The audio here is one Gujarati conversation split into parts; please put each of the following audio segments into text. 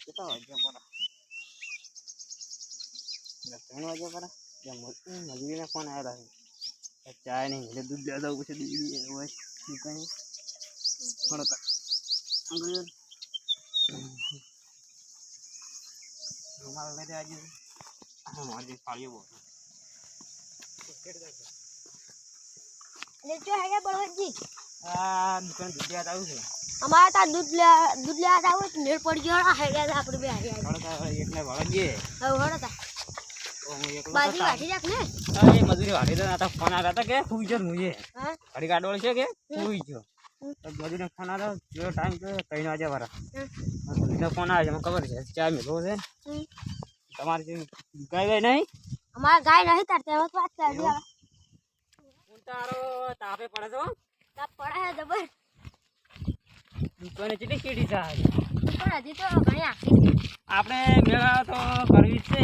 કેટલા વાગ્યા પરા ત્રણ વાગ્યા પરા ત્યાં મજૂરીના ફોન આવેલા છે ચાય નહીં એટલે દૂધ લેવા જવું છે દીદી હોય દુકાને અંગ્રેજ રૂમાલ લઈ આજે મારી ફાળીઓ બહુ એટલે જો હેગે બળવંતજી આ દુકાન દૂધ લેવા આવું છે. અમારે ત્યાં દૂધ લે દૂધ લેવા આવો તો મેળ પડી ગયો હેગે આપણે બે હારી હારી વળતા એકને વળગીએ હવે હળો તા તો બાજુ તો રાખ ને. એ મજૂરી આ તો ફોન આવ્યા હતા કે સુઈ ગયો મુએ હા ઘડી છે કે. સુઈ ગયો. તો મજૂરીનો ફોન આવ્યો જો ટાઈમ તો કઈ ના વાળા હમ. ફોન આવે મને ખબર છે ચા મેળવો છે. તમારે જે ગાય નહીં? અમારે ગાય નહીં તાર તેમાં વાત કરી તારો તાપે પડે તો તાપ પડે જબર. દુકાને કેટલી કેડી થાય? પણ હજી તો ઘણી આખી આપણે મેળા તો કરવી જ છે.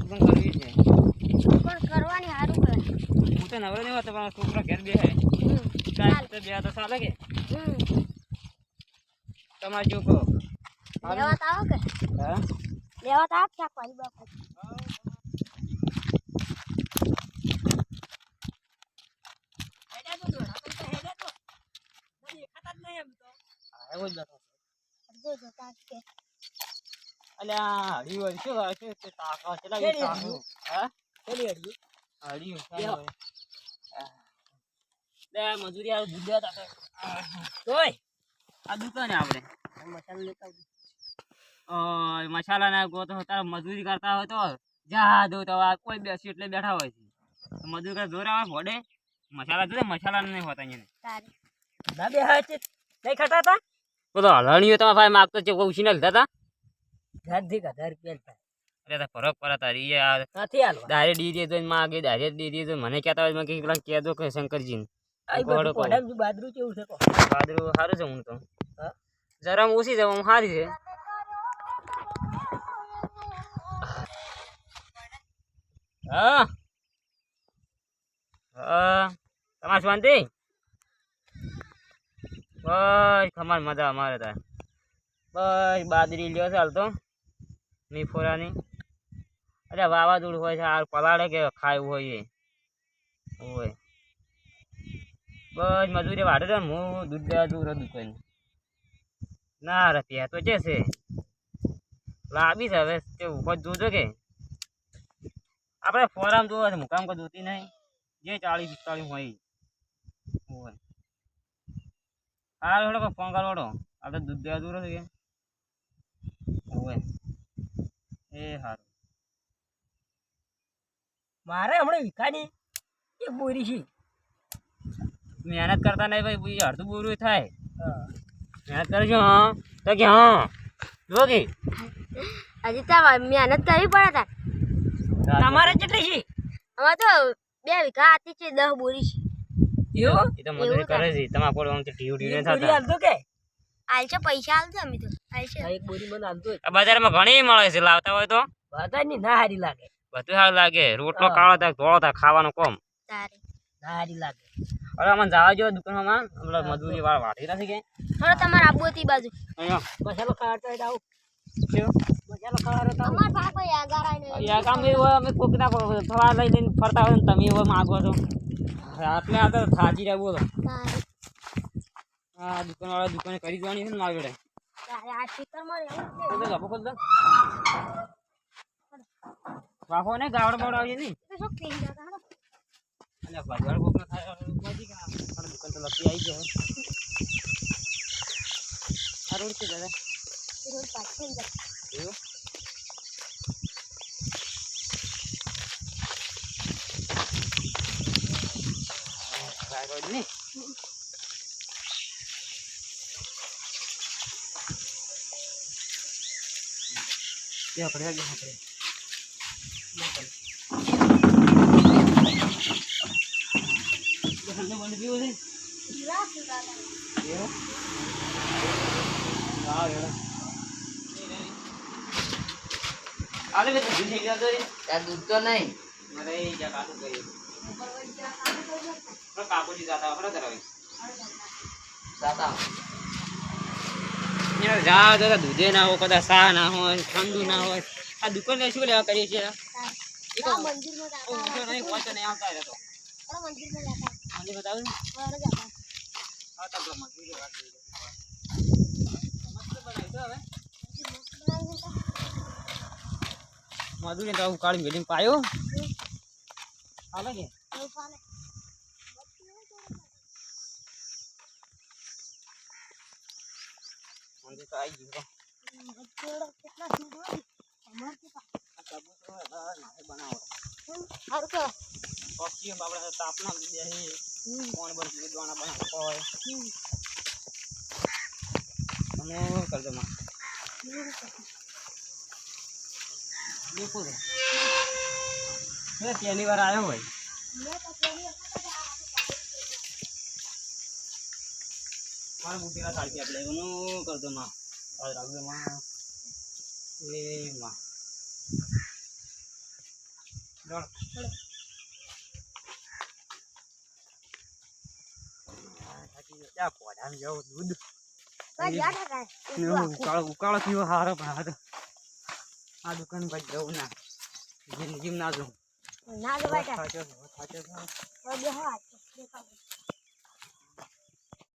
પણ કરવી છે? પણ કરવાની સારું કરે હું તો નવરો નહીં હોતો પણ છોકરો ઘેર બે હે કાંઈ તો બે તો ચાલે કે. તમારે જો કહો? લેવા તો આવો કે? હા? લેવા તો આવ ક્યાંક વાળી બાપુ આવ્યો જ બેઠો જો જોતા અલ્યા હળી વળી શું હોય છે? તે તાકા ચલા કેડી તાકા હા? પેલી અડી હળી લ્યો. લે મજૂરી આ દૂધ દેતા તોય આ દુકાને આપણે મસાલો લેતા આવજો. મસાલા ના ગો તો મજૂરી કરતા હોય તો જા દો તો કોઈ બેસી એટલે બેઠા હોય છે. મજૂરી કરે જોર આવે ભોડે મસાલા જોડે મસાલા નહીં હોતા અહીંયા. તારે. ના બે હા છે. નહીં ખાતા હતા બોલો હલણીઓ તમારા ભાઈ માગતો છે ઉછીને લીધા હતા? રૂપિયા અરે ફરક પડે તારી આ કાથી દારે ડીરી તો માગે દારે ડીરી તો મને કહેતા હોય કે પેલા કહેજો કે શંકરજી બધું બાદરું કેવું છે બાદરું સારું છે હું તો. હા? જરા ઓછી છે હું સારી છે. હા. હા. તમારે શાંતિ? બસ ખમાર મજા અમારે તાર. બસ બાદરી લ્યો છે હાલ તો. મીફોરાની અરે વાવાઝોડું હોય છે આ પલાળે કે ખાયું હોય એ. હોય બસ, મજૂરી વાટે છે હું દૂધ લેવા જઉં રહું દુકાન ના રે, ત્યાં તો છે. લાવી છે હવે તે ઉપર જોજો કે. આપણે ફોરામ જોવા છે, મુકામ કોઈ જોતી નહીં. જે ચાલીસ પિસ્તાળીસ હોય. હોય હાલ હેડો ફોન કરો આપણે દૂધ દેવા દૂર છે. કે હોય એ સારું મારે હમણાં વિકાની એક બોરી છે. મહેનત કરતા નહીં ભાઈ બીજું અડધું બુરું થાય. મહેનત કરજો હા. તો કે હા. જો કે. હજી તો મહેનત કરવી પડે તમારે કેટલી છે? અમારે તો બે વીઘા હતી છે દસ બોરી છે. એવું? એ તો મજૂરી કરે છે તમારે કોઈ આમ ઢીવ ઢીવ થાતા થતા કે? આલશે પૈસા આલશે અમે તો. આલશે એક બોરી મને આલતો આ બજારમાં ઘણી મળે છે લાવતા હોય તો? વાતાની ના હારી લાગે. બધું સારું લાગે. રોટલો. કાળો થાય ધોળો થાય ખાવાનું કોમ. તારે. ના હારી લાગે. અરે અમને જવા જો દુકાનમાં. આપણે મજૂરી વાળ વાટી નથી કે? હવે તમારે આબુ હતી બાજુ. અહીંયા. મસાલો ખાવાતો હોય તો આવું. અમાર બાપા યાગાર આઈને યા કામ એવું હોય અમે કોકના થવા લઈ લઈને ફરતા હોય ને તમે એવો માગો છો. આટલે આ તો થાચી રહ્યા બોલો. હા દુકાન વાળા દુકાને કરી દેવાની છે ને મારી જોડે. ગપો ખોલ દે વાફો ને ગાવડ બાવડ આવીએ નહીં અને ભજવાડ કોકને થાય દુકાન તો લખી આવી ગયો આ રોડ છે દાદા. રોડ પાછળ. એવું? કરી નહીં ત્યાં પડ્યા ગયા આપણે ઠંડો બંધ પીવો છે પીવા પીવા તારે. દૂધ કાકોજી દાદા યાર જા ના હોય કદાચ ચા ના હોય ઠંડુ ના હોય. આ દુકાને શું લેવા કરીએ છીએ? હોય. તો કાળી મેલીને પાયો. હાલે કે એવું ચાલે મંદિર તો આવી ગયું મજૂરો કેટલા સૂટ હોય અમાર કે પા આ કબૂતરો હતા, નાહે બનાવો હારું કે પક્ષીઓ બાપડા તાપના બેસી હમ કોણ બન સુધી દોણા બનાવતા હોય હમ અને કરજો માં પહેલી વાર આવ્યો હોય. મેં તો પેલી બુટીના સાડકી આપણે એનું કરજો માં. રાખજો માં. એ માં. ઉકાળો ઉકાળો પીવો હારો પણ આ દુકાન પર જવું ના. જીમ ના જવું. ના જ બેટા. થાક્યો